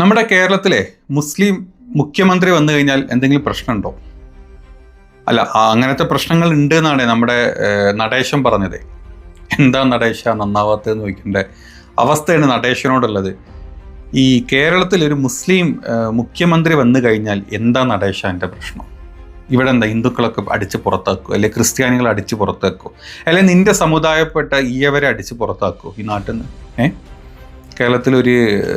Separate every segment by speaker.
Speaker 1: നമ്മുടെ കേരളത്തിലെ മുസ്ലിം മുഖ്യമന്ത്രി വന്നു കഴിഞ്ഞാൽ എന്തെങ്കിലും പ്രശ്നമുണ്ടോ? അല്ല അങ്ങനത്തെ പ്രശ്നങ്ങൾ ഉണ്ട് എന്നാണ് നമ്മുടെ നടേശൻ പറഞ്ഞത്. എന്താ നടേശ നന്നാവാത്തതെന്ന് ചോദിക്കേണ്ട അവസ്ഥയാണ് നടേശനോടുള്ളത്. ഈ കേരളത്തിൽ ഒരു മുസ്ലിം മുഖ്യമന്ത്രി വന്നു കഴിഞ്ഞാൽ എന്താ നടേശ എന്റെ പ്രശ്നം? ഇവിടെ എന്താ ഹിന്ദുക്കളൊക്കെ അടിച്ച് പുറത്താക്കുക അല്ലെങ്കിൽ ക്രിസ്ത്യാനികളെ അടിച്ച് പുറത്താക്കുക അല്ലെങ്കിൽ നിന്റെ സമുദായപ്പെട്ട ഈയവരെ അടിച്ച് പുറത്താക്കുക ഈ നാട്ടിൽ നിന്ന് ഏഹ് കേരളത്തിലൊരു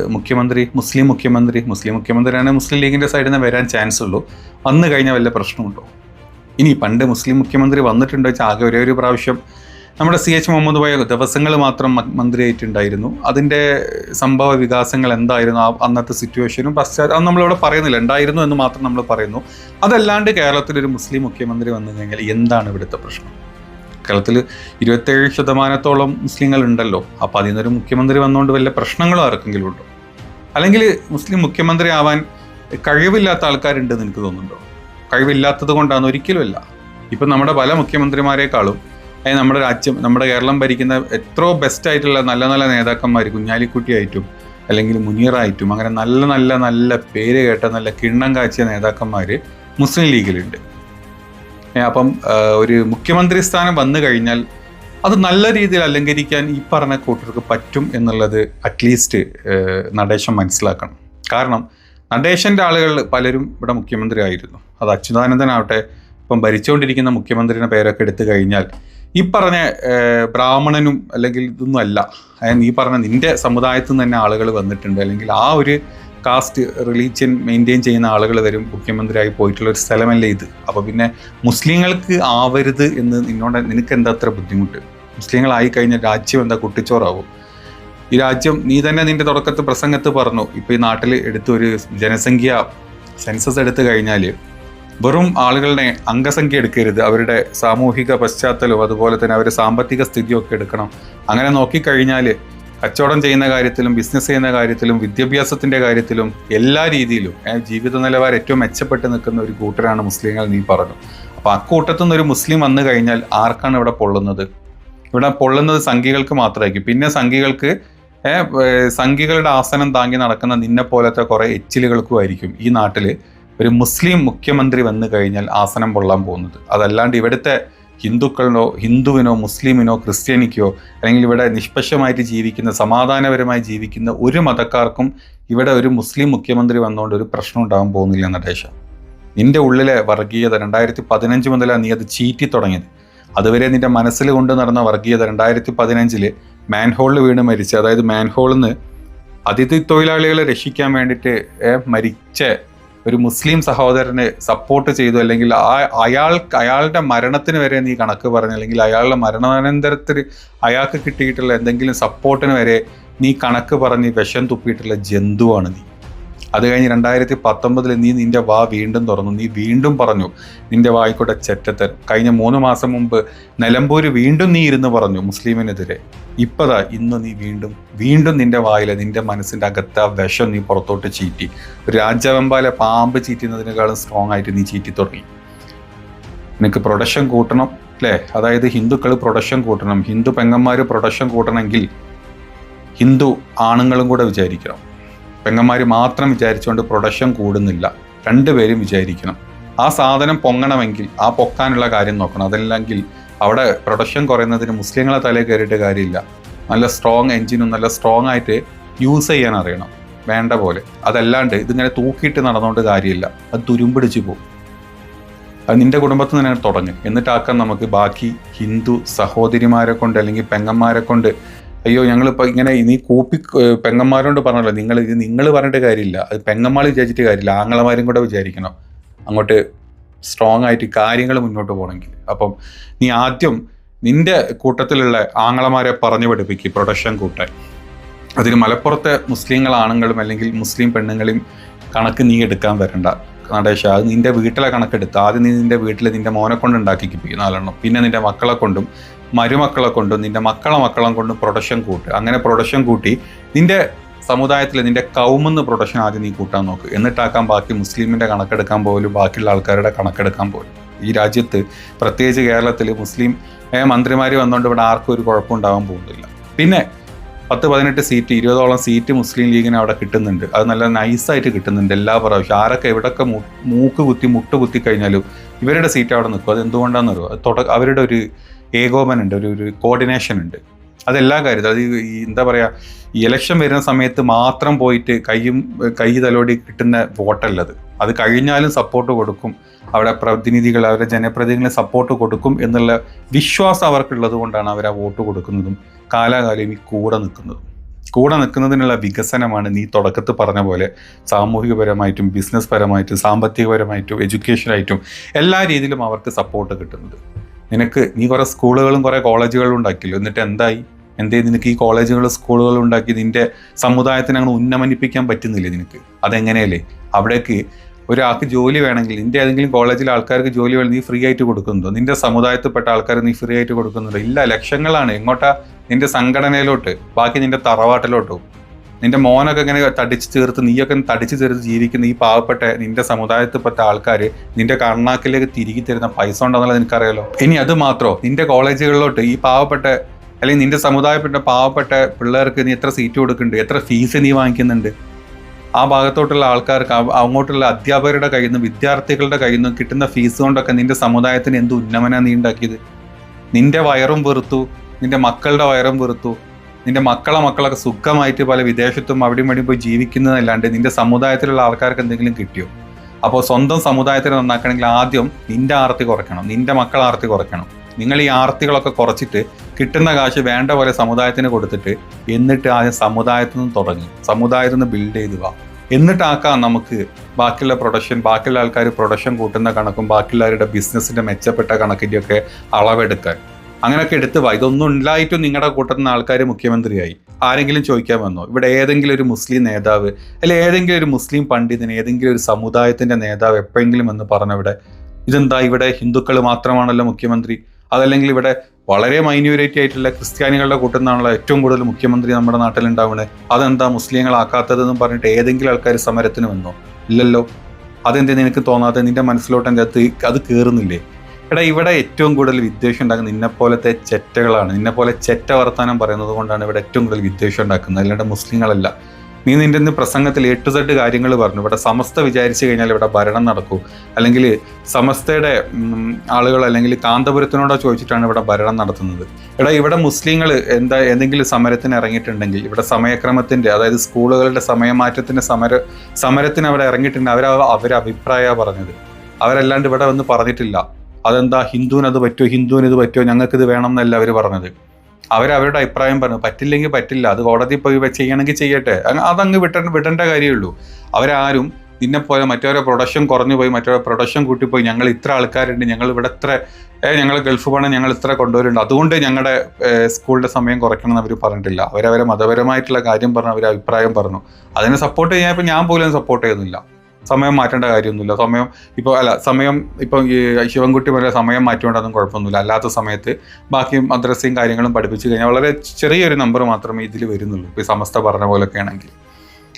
Speaker 1: മുഖ്യമന്ത്രി മുസ്ലിം മുഖ്യമന്ത്രി മുസ്ലിം മുഖ്യമന്ത്രിയാണ് മുസ്ലിം ലീഗിന്റെ സൈഡിൽ നിന്ന് വരാൻ ചാൻസ് ഉള്ളൂ. വന്നു കഴിഞ്ഞാൽ വല്ല പ്രശ്നമുണ്ടോ? ഇനി പണ്ട് മുസ്ലിം മുഖ്യമന്ത്രി വന്നിട്ടുണ്ടോ വെച്ചാൽ ആകെ ഒരേ ഒരു പ്രാവശ്യം. നമ്മുടെ സി എച്ച് മുഹമ്മദ് ഭായ ദിവസങ്ങൾ മാത്രം മന്ത്രിയായിട്ടുണ്ടായിരുന്നു. അതിന്റെ സംഭവ വികാസങ്ങൾ എന്തായിരുന്നു? ആ അന്നത്തെ സിറ്റുവേഷനും പശ്ചാത്തലം അത് നമ്മളിവിടെ പറയുന്നില്ല. ഉണ്ടായിരുന്നു എന്ന് മാത്രം നമ്മൾ പറയുന്നു. അതല്ലാണ്ട് കേരളത്തിലൊരു മുസ്ലിം മുഖ്യമന്ത്രി വന്നു കഴിഞ്ഞാൽ എന്താണ് ഇവിടുത്തെ പ്രശ്നം? കേരളത്തിൽ ഇരുപത്തേഴ് ശതമാനത്തോളം മുസ്ലിങ്ങൾ ഉണ്ടല്ലോ അപ്പോൾ അതിൽ നിന്നൊരു മുഖ്യമന്ത്രി വന്നുകൊണ്ട് വല്ല പ്രശ്നങ്ങളും ആർക്കെങ്കിലും ഉണ്ടോ? അല്ലെങ്കിൽ മുസ്ലിം മുഖ്യമന്ത്രി ആവാൻ കഴിവില്ലാത്ത ആൾക്കാരുണ്ടെന്ന് എനിക്ക് തോന്നുന്നുണ്ടോ? കഴിവില്ലാത്തത് കൊണ്ടാണ് ഒരിക്കലുമല്ല. ഇപ്പം നമ്മുടെ പല മുഖ്യമന്ത്രിമാരെക്കാളും അതായത് നമ്മുടെ രാജ്യം നമ്മുടെ കേരളം ഭരിക്കുന്ന എത്രയോ ബെസ്റ്റ് ആയിട്ടുള്ള നല്ല നല്ല നേതാക്കന്മാർ കുഞ്ഞാലിക്കുട്ടിയായിട്ടും അല്ലെങ്കിൽ മുനീറായിട്ടും അങ്ങനെ നല്ല നല്ല നല്ല പേര് കേട്ട നല്ല കിണ്ണം കാച്ചിയ നേതാക്കന്മാർ മുസ്ലിം ലീഗിലുണ്ട്. അപ്പം ഒരു മുഖ്യമന്ത്രി സ്ഥാനം വന്നു കഴിഞ്ഞാൽ അത് നല്ല രീതിയിൽ അലങ്കരിക്കാൻ ഈ പറഞ്ഞ കൂട്ടർക്ക് പറ്റും എന്നുള്ളത് അറ്റ്ലീസ്റ്റ് നടേശൻ മനസ്സിലാക്കണം. കാരണം നടേശന്റെ ആളുകൾ പലരും ഇവിടെ മുഖ്യമന്ത്രി ആയിരുന്നു. അത് അച്യുതാനന്ദനാവട്ടെ ഇപ്പം ഭരിച്ചുകൊണ്ടിരിക്കുന്ന മുഖ്യമന്ത്രിയുടെ പേരൊക്കെ എടുത്തു കഴിഞ്ഞാൽ ഈ പറഞ്ഞ ബ്രാഹ്മണനും അല്ലെങ്കിൽ ഇതൊന്നും അല്ല. ഈ പറഞ്ഞ നിന്റെ സമുദായത്തിൽ നിന്ന് തന്നെ ആളുകൾ വന്നിട്ടുണ്ട്. അല്ലെങ്കിൽ ആ ഒരു കാസ്റ്റ് റിലീജിയൻ മെയിന്റെയിൻ ചെയ്യുന്ന ആളുകൾ വരും മുഖ്യമന്ത്രിയായി പോയിട്ടുള്ള ഒരു സ്ഥലമല്ലേ ഇത്? അപ്പോൾ പിന്നെ മുസ്ലിങ്ങൾക്ക് ആവരുത് എന്ന് നിന്നോട് നിനക്ക് എന്താ അത്ര ബുദ്ധിമുട്ട്? മുസ്ലിങ്ങളായി കഴിഞ്ഞാൽ രാജ്യം എന്താ കുട്ടിച്ചോറാവും? ഈ രാജ്യം നീ തന്നെ നിന്റെ തുടക്കത്ത് പ്രസംഗത്ത് പറഞ്ഞു ഇപ്പോൾ ഈ നാട്ടിൽ എടുത്തൊരു ജനസംഖ്യ സെൻസസ് എടുത്തു കഴിഞ്ഞാൽ വെറും ആളുകളുടെ അംഗസംഖ്യ എടുക്കരുത് അവരുടെ സാമൂഹിക പശ്ചാത്തലവും അതുപോലെ തന്നെ അവരുടെ സാമ്പത്തിക സ്ഥിതിയൊക്കെ എടുക്കണം. അങ്ങനെ നോക്കിക്കഴിഞ്ഞാൽ കച്ചവടം ചെയ്യുന്ന കാര്യത്തിലും ബിസിനസ് ചെയ്യുന്ന കാര്യത്തിലും വിദ്യാഭ്യാസത്തിന്റെ കാര്യത്തിലും എല്ലാ രീതിയിലും ജീവിത നിലവാരം ഏറ്റവും മെച്ചപ്പെട്ട് നിൽക്കുന്ന ഒരു കൂട്ടരാണ് മുസ്ലിങ്ങൾ നീ പറഞ്ഞു. അപ്പൊ അക്കൂട്ടത്തു നിന്ന് ഒരു മുസ്ലിം വന്നു കഴിഞ്ഞാൽ ആർക്കാണ് ഇവിടെ പൊള്ളുന്നത്? ഇവിടെ പൊള്ളുന്നത് സംഖികൾക്ക് മാത്രമായിരിക്കും. പിന്നെ സംഖികൾക്ക് സംഖികളുടെ ആസനം താങ്ങി നടക്കുന്ന നിന്നെ പോലത്തെ കുറെ എച്ചിലുകൾക്കും ആയിരിക്കും ഈ നാട്ടിൽ ഒരു മുസ്ലിം മുഖ്യമന്ത്രി വന്നു കഴിഞ്ഞാൽ ആസനം പൊള്ളാൻ പോകുന്നത്. അതല്ലാണ്ട് ഇവിടുത്തെ ഹിന്ദുക്കളിനോ ഹിന്ദുവിനോ മുസ്ലിമിനോ ക്രിസ്ത്യാനിക്കോ അല്ലെങ്കിൽ ഇവിടെ നിഷ്പക്ഷമായിട്ട് ജീവിക്കുന്ന സമാധാനപരമായി ജീവിക്കുന്ന ഒരു മതക്കാർക്കും ഇവിടെ ഒരു മുസ്ലിം മുഖ്യമന്ത്രി വന്നുകൊണ്ട് ഒരു പ്രശ്നം ഉണ്ടാകാൻ പോകുന്നില്ല നടേശ. നിന്റെ ഉള്ളിലെ വർഗീയത രണ്ടായിരത്തി പതിനഞ്ച് മുതലാണ് നീ അത് ചീറ്റി തുടങ്ങിയത്. അതുവരെ നിന്റെ മനസ്സിൽ കൊണ്ട് നടന്ന വർഗീയത രണ്ടായിരത്തി പതിനഞ്ചിൽ മാൻഹോളിൽ വീണ് മരിച്ച അതായത് മാൻഹോളിൽ നിന്ന് അതിഥി തൊഴിലാളികളെ രക്ഷിക്കാൻ വേണ്ടിയിട്ട് മരിച്ച ഒരു മുസ്ലിം സഹോദരനെ സപ്പോർട്ട് ചെയ്തു അല്ലെങ്കിൽ ആ അയാൾ അയാളുടെ മരണത്തിന് വരെ നീ കണക്ക് പറഞ്ഞു അല്ലെങ്കിൽ അയാളുടെ മരണാനന്തരത്തിൽ അയാൾക്ക് കിട്ടിയിട്ടുള്ള എന്തെങ്കിലും സപ്പോർട്ടിന് വരെ നീ കണക്ക് പറഞ്ഞ് വിഷം തുപ്പിയിട്ടുള്ള ജന്തുവാണ് നീ. അത് കഴിഞ്ഞ് രണ്ടായിരത്തി പത്തൊമ്പതിൽ നീ നിന്റെ വാ വീണ്ടും തുറന്നു. നീ വീണ്ടും പറഞ്ഞു നിന്റെ വായിക്കോട്ടെ ചെറ്റത്തൻ കഴിഞ്ഞ മൂന്ന് മാസം മുമ്പ് നിലമ്പൂര് വീണ്ടും നീ ഇരുന്ന് പറഞ്ഞു മുസ്ലിമിനെതിരെ. ഇപ്പതാ ഇന്ന് നീ വീണ്ടും വീണ്ടും നിന്റെ വായിലെ നിന്റെ മനസ്സിന്റെ അകത്ത് വിഷം നീ പുറത്തോട്ട് ചീറ്റി. രാജവെമ്പാലെ പാമ്പ് ചീറ്റുന്നതിനേക്കാളും സ്ട്രോങ് ആയിട്ട് നീ ചീറ്റി തുടങ്ങി. നിനക്ക് പ്രൊഡക്ഷൻ കൂട്ടണം അല്ലേ? അതായത് ഹിന്ദുക്കൾ പ്രൊഡക്ഷൻ കൂട്ടണം ഹിന്ദു പെങ്ങന്മാർ പ്രൊഡക്ഷൻ കൂട്ടണമെങ്കിൽ ഹിന്ദു ആണുങ്ങളും കൂടെ വിചാരിക്കണം. പെങ്ങന്മാർ മാത്രം വിചാരിച്ചുകൊണ്ട് പ്രൊഡക്ഷൻ കൂടുന്നില്ല. രണ്ടുപേരും വിചാരിക്കണം. ആ സാധനം പൊങ്ങണമെങ്കിൽ ആ പൊക്കാനുള്ള കാര്യം നോക്കണം. അതല്ലെങ്കിൽ അവിടെ പ്രൊഡക്ഷൻ കുറയുന്നതിന് മുസ്ലിങ്ങളെ തലയിൽ കയറിയിട്ട് കാര്യമില്ല. നല്ല സ്ട്രോങ് എൻജിനും നല്ല സ്ട്രോങ് ആയിട്ട് യൂസ് ചെയ്യാൻ അറിയണം. വേണ്ട പോലെ. അതല്ലാണ്ട് ഇതിങ്ങനെ തൂക്കിയിട്ട് നടന്നുകൊണ്ട് കാര്യമില്ല. അത് തുരുമ്പിടിച്ച് പോകും. അത് നിന്റെ കുടുംബത്തിൽ നിന്ന് തുടങ്ങും. എന്നിട്ടാക്കാൻ നമുക്ക് ബാക്കി ഹിന്ദു സഹോദരിമാരെ കൊണ്ട് അല്ലെങ്കിൽ പെങ്ങന്മാരെ കൊണ്ട് അയ്യോ ഞങ്ങളിപ്പോൾ ഇങ്ങനെ നീ കൂപ്പി പെങ്ങന്മാരോട് പറഞ്ഞല്ലോ നിങ്ങൾ ഇത് നിങ്ങൾ പറഞ്ഞിട്ട് കാര്യമില്ല. അത് പെങ്ങന്മാർ വിചാരിച്ചിട്ട് കാര്യമില്ല. ആങ്ങളമാരും കൂടെ വിചാരിക്കണം. അങ്ങോട്ട് സ്ട്രോങ് ആയിട്ട് കാര്യങ്ങൾ മുന്നോട്ട് പോകണമെങ്കിൽ. അപ്പം നീ ആദ്യം നിന്റെ കൂട്ടത്തിലുള്ള ആങ്ങളമാരെ പറഞ്ഞു പഠിപ്പിക്കുക പ്രൊഡക്ഷൻ കൂട്ടാൻ. അതിന് മലപ്പുറത്തെ മുസ്ലിങ്ങൾ ആണുങ്ങളും അല്ലെങ്കിൽ മുസ്ലിം പെണ്ണുങ്ങളെയും കണക്ക് നീ എടുക്കാൻ വരണ്ട. നടേശ അത് നിന്റെ വീട്ടിലെ കണക്കെടുത്ത്. ആദ്യം നീ നിന്റെ വീട്ടിൽ നിന്റെ മോനെ കൊണ്ട് ഉണ്ടാക്കിപ്പിക്കും നാലെണ്ണം. പിന്നെ നിന്റെ മക്കളെ കൊണ്ടും മരുമക്കളെ കൊണ്ടും നിന്റെ മക്കളെ മക്കളെ കൊണ്ടും പ്രൊഡക്ഷൻ കൂട്ട്. അങ്ങനെ പ്രൊഡക്ഷൻ കൂട്ടി നിന്റെ സമുദായത്തിൽ നിന്റെ കൗമെന്ന് പ്രൊഡക്ഷൻ ആദ്യം നീ കൂട്ടാൻ നോക്ക്. എന്നിട്ടാക്കാൻ ബാക്കി മുസ്ലിമിന്റെ കണക്കെടുക്കാൻ പോലും ബാക്കിയുള്ള ആൾക്കാരുടെ കണക്കെടുക്കാൻ പോലും. ഈ രാജ്യത്ത് പ്രത്യേകിച്ച് കേരളത്തിൽ മുസ്ലിം മന്ത്രിമാർ വന്നുകൊണ്ട് ഇവിടെ ആർക്കും ഒരു കുഴപ്പമുണ്ടാകാൻ പോകുന്നില്ല. പിന്നെ പത്ത് പതിനെട്ട് സീറ്റ് ഇരുപതോളം സീറ്റ് മുസ്ലിം ലീഗിന് അവിടെ കിട്ടുന്നുണ്ട്. അത് നല്ല നൈസായിട്ട് കിട്ടുന്നുണ്ട് എല്ലാ പ്രാവശ്യം. ആരൊക്കെ എവിടെയൊക്കെ മൂക്ക് കുത്തി മുട്ട് കുത്തി കഴിഞ്ഞാലും ഇവരുടെ സീറ്റ് അവിടെ നിൽക്കും. അത് എന്തുകൊണ്ടാണെന്ന് അറിയുമോ അത് തുട അവരുടെ ഒരു ഏകോപനുണ്ട് ഒരു ഒരു കോർഡിനേഷൻ ഉണ്ട്. അതെല്ലാ കാര്യത്തിലും അത് ഈ എന്താ പറയുക ഈ ഇലക്ഷൻ വരുന്ന സമയത്ത് മാത്രം പോയിട്ട് കൈയും കൈ തലോടി കിട്ടുന്ന വോട്ടല്ലത്. അത് കഴിഞ്ഞാലും സപ്പോർട്ട് കൊടുക്കും. അവിടെ പ്രതിനിധികൾ അവരുടെ ജനപ്രതിനിധികളെ സപ്പോർട്ട് കൊടുക്കും എന്നുള്ള വിശ്വാസം അവർക്കുള്ളത് കൊണ്ടാണ് അവർ ആ വോട്ട് കൊടുക്കുന്നതും കാലാകാലം ഈ കൂടെ നിൽക്കുന്നതും. കൂടെ നിൽക്കുന്നതിനുള്ള വികസനമാണ് നീ തുടക്കത്തിൽ പറഞ്ഞ പോലെ സാമൂഹികപരമായിട്ടും ബിസിനസ് പരമായിട്ടും സാമ്പത്തികപരമായിട്ടും എഡ്യൂക്കേഷനായിട്ടും എല്ലാ രീതിയിലും അവർക്ക് സപ്പോർട്ട് കിട്ടുന്നത്. നിനക്ക് നീ കുറേ സ്കൂളുകളും കുറേ കോളേജുകളും ഉണ്ടാക്കിയല്ലോ. എന്നിട്ട് എന്തായി? എന്തേ നിനക്ക് ഈ കോളേജുകൾ സ്കൂളുകൾ ഉണ്ടാക്കി നിന്റെ സമുദായത്തിനെ അങ്ങനെ ഉന്നമനിപ്പിക്കാൻ പറ്റുന്നില്ലേ നിനക്ക്? അതെങ്ങനെയല്ലേ? അവിടേക്ക് ഒരാൾക്ക് ജോലി വേണമെങ്കിൽ നിന്റെ ഏതെങ്കിലും കോളേജിലെ ആൾക്കാർക്ക് ജോലി വേണം നീ ഫ്രീ ആയിട്ട് കൊടുക്കുന്നുണ്ടോ നിന്റെ സമുദായത്തിൽപ്പെട്ട ആൾക്കാർ നീ ഫ്രീ ആയിട്ട് കൊടുക്കുന്നുണ്ടോ ഇല്ല ലക്ഷങ്ങളാണ്. എങ്ങോട്ടാ? നിന്റെ സംഘടനയിലോട്ട്. ബാക്കി നിന്റെ തറവാട്ടിലോട്ടും. നിന്റെ മോനൊക്കെ ഇങ്ങനെ തടിച്ച് ചേർത്ത് നീയൊക്കെ തടിച്ചു ചേർത്ത് ജീവിക്കുന്ന ഈ പാവപ്പെട്ട നിന്റെ സമുദായത്തിൽപ്പെട്ട ആൾക്കാർ നിന്റെ കർണാക്കിലേക്ക് തിരികെ തരുന്ന പൈസ ഉണ്ടെന്നുള്ളത് നിനക്കറിയാലോ ഇനി അത് മാത്രമോ നിന്റെ കോളേജുകളിലോട്ട് ഈ പാവപ്പെട്ട അല്ലെങ്കിൽ നിന്റെ സമുദായപ്പെട്ട പാവപ്പെട്ട പിള്ളേർക്ക് നീ എത്ര സീറ്റ് കൊടുക്കുന്നുണ്ട്? എത്ര ഫീസ് നീ വാങ്ങിക്കുന്നുണ്ട്? ആ ഭാഗത്തോട്ടുള്ള ആൾക്കാർക്ക് അങ്ങോട്ടുള്ള അധ്യാപകരുടെ കയ്യിൽ നിന്നും വിദ്യാർത്ഥികളുടെ കയ്യിൽ നിന്നും കിട്ടുന്ന ഫീസ് കൊണ്ടൊക്കെ നിന്റെ സമുദായത്തിന് എന്ത് ഉന്നമന നീ ഉണ്ടാക്കിയത്? നിന്റെ വയറും വെറുത്തു നിന്റെ മക്കളുടെ വയറും വെറുത്തു നിന്റെ മക്കളെ മക്കളൊക്കെ സുഖമായിട്ട് പല വിദേശത്തും അവിടെയും ഇവിടെയും പോയി ജീവിക്കുന്നതല്ലാണ്ട് നിന്റെ സമുദായത്തിലുള്ള ആൾക്കാർക്ക് എന്തെങ്കിലും കിട്ടിയോ? അപ്പോൾ സ്വന്തം സമുദായത്തിനെ നന്നാക്കണമെങ്കിൽ ആദ്യം നിന്റെ ആർത്തി കുറയ്ക്കണം. നിന്റെ മക്കൾ ആർത്തി കുറയ്ക്കണം. നിങ്ങൾ ഈ ആർത്തികളൊക്കെ കുറച്ചിട്ട് കിട്ടുന്ന കാശ് വേണ്ട പോലെ സമുദായത്തിന് കൊടുത്തിട്ട് എന്നിട്ട് ആദ്യം സമുദായത്തിൽ നിന്ന് തുടങ്ങി. സമുദായത്തിൽ നിന്ന് ബിൽഡ് ചെയ്ത് വാ. എന്നിട്ടാക്കാം നമുക്ക് ബാക്കിയുള്ള പ്രൊഡക്ഷൻ ബാക്കിയുള്ള ആൾക്കാർ പ്രൊഡക്ഷൻ കൂട്ടുന്ന കണക്കും ബാക്കിയുള്ളവരുടെ ബിസിനസ്സിന്റെ മെച്ചപ്പെട്ട കണക്കിന്റെയൊക്കെ അളവെടുക്കാൻ. അങ്ങനെയൊക്കെ എടുത്ത് വാ. ഇതൊന്നും ഉണ്ടായിട്ടും നിങ്ങളുടെ കൂട്ടത്തിൽ നിന്ന് ആൾക്കാർ മുഖ്യമന്ത്രിയായി. ആരെങ്കിലും ചോദിക്കാൻ വന്നോ? ഇവിടെ ഏതെങ്കിലും ഒരു മുസ്ലിം നേതാവ് അല്ലെ ഏതെങ്കിലും ഒരു മുസ്ലിം പണ്ഡിതന് ഏതെങ്കിലും ഒരു സമുദായത്തിന്റെ നേതാവ് എപ്പോഴെങ്കിലും എന്ന് പറഞ്ഞവിടെ ഇതെന്താ ഇവിടെ ഹിന്ദുക്കൾ മാത്രമാണല്ലോ മുഖ്യമന്ത്രി? അതല്ലെങ്കിൽ ഇവിടെ വളരെ മൈന്യൂരിറ്റി ആയിട്ടുള്ള ക്രിസ്ത്യാനികളുടെ കൂട്ടത്തിൽ നിന്നാണല്ലോ ഏറ്റവും കൂടുതൽ മുഖ്യമന്ത്രി നമ്മുടെ നാട്ടിലുണ്ടാവുന്നത് അതെന്താ മുസ്ലിങ്ങളാക്കാത്തതെന്നും പറഞ്ഞിട്ട് ഏതെങ്കിലും ആൾക്കാർ സമരത്തിന് വന്നോ? ഇല്ലല്ലോ. അതെന്തേ നിനക്ക് തോന്നാതെ നിന്റെ മനസ്സിലോട്ട് അകത്ത് അത് കയറുന്നില്ലേ എടാ ഇവിടെ ഏറ്റവും കൂടുതൽ വിദ്വേഷം ഉണ്ടാക്കുന്ന നിന്നെപ്പോലത്തെ ചെറ്റകളാണ്. ഇന്ന പോലെ ചെറ്റ വർത്താനം പറയുന്നത് കൊണ്ടാണ് ഇവിടെ ഏറ്റവും കൂടുതൽ വിദ്വേഷം ഉണ്ടാക്കുന്നത്. അല്ലാണ്ട് മുസ്ലിങ്ങളല്ല. നീ നിന്റെ ഇന്ന് പ്രസംഗത്തിൽ എ ടു സെഡ് കാര്യങ്ങൾ പറഞ്ഞു. ഇവിടെ സമസ്ത വിചാരിച്ചു കഴിഞ്ഞാൽ ഇവിടെ ഭരണം നടക്കൂ. അല്ലെങ്കിൽ സമസ്തയുടെ ആളുകൾ അല്ലെങ്കിൽ കാന്തപുരത്തിനോടോ ചോദിച്ചിട്ടാണ് ഇവിടെ ഭരണം നടത്തുന്നത്. എടാ ഇവിടെ മുസ്ലിങ്ങൾ എന്താ എന്തെങ്കിലും സമരത്തിന് ഇറങ്ങിയിട്ടുണ്ടെങ്കിൽ ഇവിടെ സമയക്രമത്തിന്റെ അതായത് സ്കൂളുകളുടെ സമയമാറ്റത്തിന്റെ സമര സമരത്തിന് അവിടെ ഇറങ്ങിയിട്ടുണ്ട്. അവർ അവർ അഭിപ്രായമാണ് പറഞ്ഞത്. അവരല്ലാണ്ട് ഇവിടെ വന്ന് പറഞ്ഞിട്ടില്ല. അതെന്താ ഹിന്ദുവിന് അത് പറ്റുമോ ഹിന്ദുവിന് ഇത് പറ്റുമോ ഞങ്ങൾക്ക് ഇത് വേണം എന്നല്ല അവർ പറഞ്ഞത്. അവർ അവരുടെ അഭിപ്രായം പറഞ്ഞു. പറ്റില്ലെങ്കിൽ പറ്റില്ല. അത് കോടതി പോയി ചെയ്യണമെങ്കിൽ ചെയ്യട്ടെ. അതങ്ങ് വിട്ട വിടേണ്ട കാര്യമുള്ളൂ. അവരാരും നിന്നെ പോലെ മറ്റവരെ പ്രൊഡക്ഷൻ കുറഞ്ഞു പോയി മറ്റവരെ പ്രൊഡക്ഷൻ കൂട്ടിപ്പോയി ഞങ്ങൾ ഇത്ര ആൾക്കാരുണ്ട്. ഞങ്ങൾ ഇവിടെ ഇത്ര ഞങ്ങൾ ഗൾഫ് പണം ഞങ്ങൾ ഇത്ര കൊണ്ടുവരുന്നുണ്ട്. അതുകൊണ്ട് ഞങ്ങളുടെ സ്കൂളിന്റെ സമയം കുറയ്ക്കണം എന്ന് അവർ പറഞ്ഞിട്ടില്ല. അവരവരെ മതപരമായിട്ടുള്ള കാര്യം പറഞ്ഞു അവർ അഭിപ്രായം പറഞ്ഞു. അതിനെ സപ്പോർട്ട് ചെയ്യാൻ ഇപ്പം ഞാൻ പോലും സപ്പോർട്ട് ചെയ്യുന്നില്ല. സമയം മാറ്റേണ്ട കാര്യമൊന്നുമില്ല. സമയം ഇപ്പോൾ അല്ല സമയം ഇപ്പോൾ ഈ ശിവൻകുട്ടി പോലെ സമയം മാറ്റുകൊണ്ടൊന്നും കുഴപ്പമൊന്നുമില്ല. അല്ലാത്ത സമയത്ത് ബാക്കി മദ്രസയും കാര്യങ്ങളും പഠിപ്പിച്ചു കഴിഞ്ഞാൽ വളരെ ചെറിയൊരു നമ്പർ മാത്രമേ ഇതിൽ വരുന്നുള്ളൂ. ഇപ്പോൾ സമസ്ത പറഞ്ഞ പോലൊക്കെ ആണെങ്കിൽ.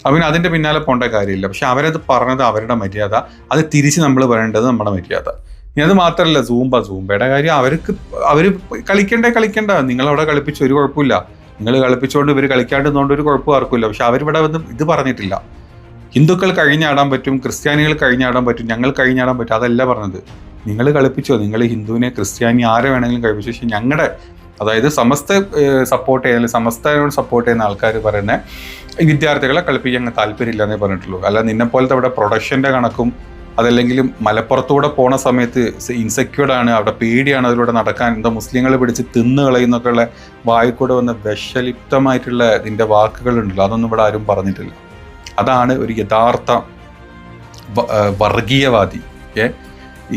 Speaker 1: അപ്പം അതിന്റെ പിന്നാലെ പോകേണ്ട കാര്യമില്ല. പക്ഷെ അവരത് പറഞ്ഞത് അവരുടെ മര്യാദ. അത് തിരിച്ച് നമ്മൾ പറയേണ്ടത് നമ്മുടെ മര്യാദ. ഇനി അത് മാത്രമല്ല സൂമ്പ സൂമ്പയുടെ കാര്യം അവർക്ക് അവർ കളിക്കണ്ടേ കളിക്കണ്ട. നിങ്ങളവിടെ കളിപ്പിച്ച് ഒരു കുഴപ്പമില്ല. നിങ്ങൾ കളിപ്പിച്ചുകൊണ്ട് ഇവർ കളിക്കാണ്ടുന്നതുകൊണ്ട് ഒരു കുഴപ്പം പക്ഷെ അവരിവിടെ വന്ന് ഇത് പറഞ്ഞിട്ടില്ല. ഹിന്ദുക്കൾ കഴിഞ്ഞാടാൻ പറ്റും ക്രിസ്ത്യാനികൾ കഴിഞ്ഞാടാൻ പറ്റും ഞങ്ങൾ കഴിഞ്ഞാടാൻ പറ്റും അതല്ല പറഞ്ഞത്. നിങ്ങൾ കളിപ്പിച്ചോ നിങ്ങൾ ഹിന്ദുവിനെ ക്രിസ്ത്യാനി ആരെ വേണമെങ്കിലും കഴിപ്പിച്ചു പക്ഷെ ഞങ്ങളുടെ അതായത് സമസ്ത സപ്പോർട്ട് ചെയ്യുന്ന സമസ്തയോട് സപ്പോർട്ട് ചെയ്യുന്ന ആൾക്കാർ പറയുന്ന വിദ്യാർത്ഥികളെ കളിപ്പിക്കാൻ താല്പര്യമില്ല എന്നേ പറഞ്ഞിട്ടുള്ളൂ. അല്ല നിന്നെ പോലത്തെ അവിടെ പ്രൊഡക്ഷന്റെ കണക്കും അതല്ലെങ്കിൽ മലപ്പുറത്തൂടെ പോണ സമയത്ത് ഇൻസെക്യൂർഡ് ആണ് അവിടെ പേടിയാണ് അതിലൂടെ നടക്കാൻ എന്താ മുസ്ലിങ്ങൾ പിടിച്ച് തിന്നു കളയുന്നൊക്കെയുള്ള വായിക്കൂടെ വന്ന വിഷലിപ്തമായിട്ടുള്ള ഇതിന്റെ വാക്കുകളുണ്ടല്ലോ അതൊന്നും ഇവിടെ ആരും പറഞ്ഞിട്ടില്ല. അതാണ് ഒരു യഥാർത്ഥ വർഗീയവാദി. ഏ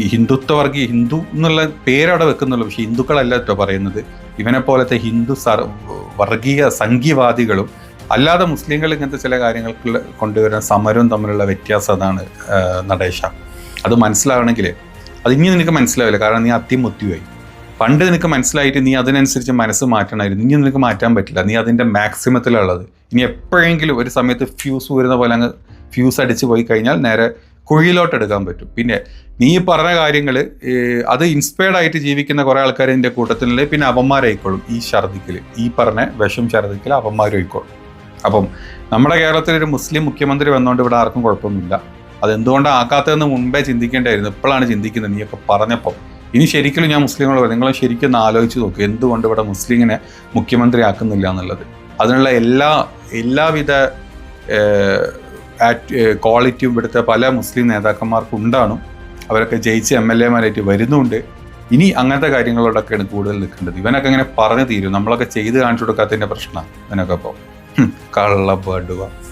Speaker 1: ഈ ഹിന്ദുത്വ വർഗീയ ഹിന്ദു എന്നുള്ള പേരവിടെ വെക്കുന്നുള്ളൂ. പക്ഷേ ഹിന്ദുക്കളല്ല കേട്ടോ പറയുന്നത്. ഇവനെ പോലത്തെ ഹിന്ദു സർ വർഗീയ സംഘീയവാദികളും അല്ലാതെ മുസ്ലിങ്ങൾ ഇങ്ങനത്തെ ചില കാര്യങ്ങൾക്ക് കൊണ്ടുവരുന്ന സമരവും തമ്മിലുള്ള വ്യത്യാസം അതാണ് നടേശ. അത് മനസ്സിലാവണമെങ്കിൽ അത് ഇനി നിനക്ക് മനസ്സിലാവില്ല. കാരണം നീ അത്തിമുത്തിയായി പണ്ട് നിനക്ക് മനസ്സിലായിട്ട് നീ അതിനനുസരിച്ച് മനസ്സ് മാറ്റണമായിരുന്നു. ഇനി നിനക്ക് മാറ്റാൻ പറ്റില്ല. നീ അതിന്റെ മാക്സിമത്തിലുള്ളത് ഇനി എപ്പോഴെങ്കിലും ഒരു സമയത്ത് ഫ്യൂസ് വരുന്ന പോലെ അങ്ങ് ഫ്യൂസ് അടിച്ച് പോയി കഴിഞ്ഞാൽ നേരെ കുഴിയിലോട്ട് എടുക്കാൻ പറ്റും. പിന്നെ നീ പറഞ്ഞ കാര്യങ്ങൾ അത് ഇൻസ്പയർഡ് ആയിട്ട് ജീവിക്കുന്ന കുറേ ആൾക്കാർ എന്റെ കൂട്ടത്തിലെ പിന്നെ അപന്മാരായിക്കോളും ഈ ഛർദിക്കൽ ഈ പറഞ്ഞ വിഷം ഛർദിക്കൽ അപന്മാരായിക്കോളും അപ്പം നമ്മുടെ കേരളത്തിൽ ഒരു മുസ്ലിം മുഖ്യമന്ത്രി വന്നുകൊണ്ട് ഇവിടെ ആർക്കും കുഴപ്പമൊന്നുമില്ല. അതെന്തുകൊണ്ടാണ് ആക്കാത്തതെന്ന് മുൻപേ ചിന്തിക്കേണ്ടായിരുന്നു ഇപ്പോഴാണ് ചിന്തിക്കുന്നത്. നീയൊക്കെ പറഞ്ഞപ്പോൾ ഇനി ശരിക്കും ഞാൻ മുസ്ലിങ്ങളോട് നിങ്ങൾ ശരിക്കും ഒന്ന് ആലോചിച്ച് നോക്കും എന്തുകൊണ്ട് ഇവിടെ മുസ്ലിങ്ങിനെ മുഖ്യമന്ത്രി ആക്കുന്നില്ല എന്നുള്ളത്. അതിനുള്ള എല്ലാ എല്ലാവിധ ക്വാളിറ്റിയും ഇവിടുത്തെ പല മുസ്ലിം നേതാക്കന്മാർക്കും ഉണ്ടാണും അവരൊക്കെ ജയിച്ച് എം എൽ എമാരായിട്ട് വരുന്നുണ്ട്. ഇനി അങ്ങനത്തെ കാര്യങ്ങളോടൊക്കെയാണ് കൂടുതൽ നിൽക്കേണ്ടത്. ഇവനൊക്കെ അങ്ങനെ പറഞ്ഞു തീരും. നമ്മളൊക്കെ ചെയ്ത് കാണിച്ചു കൊടുക്കാത്തതിന്റെ പ്രശ്നമാണ് ഇവനൊക്കെ ഇപ്പോൾ കള്ള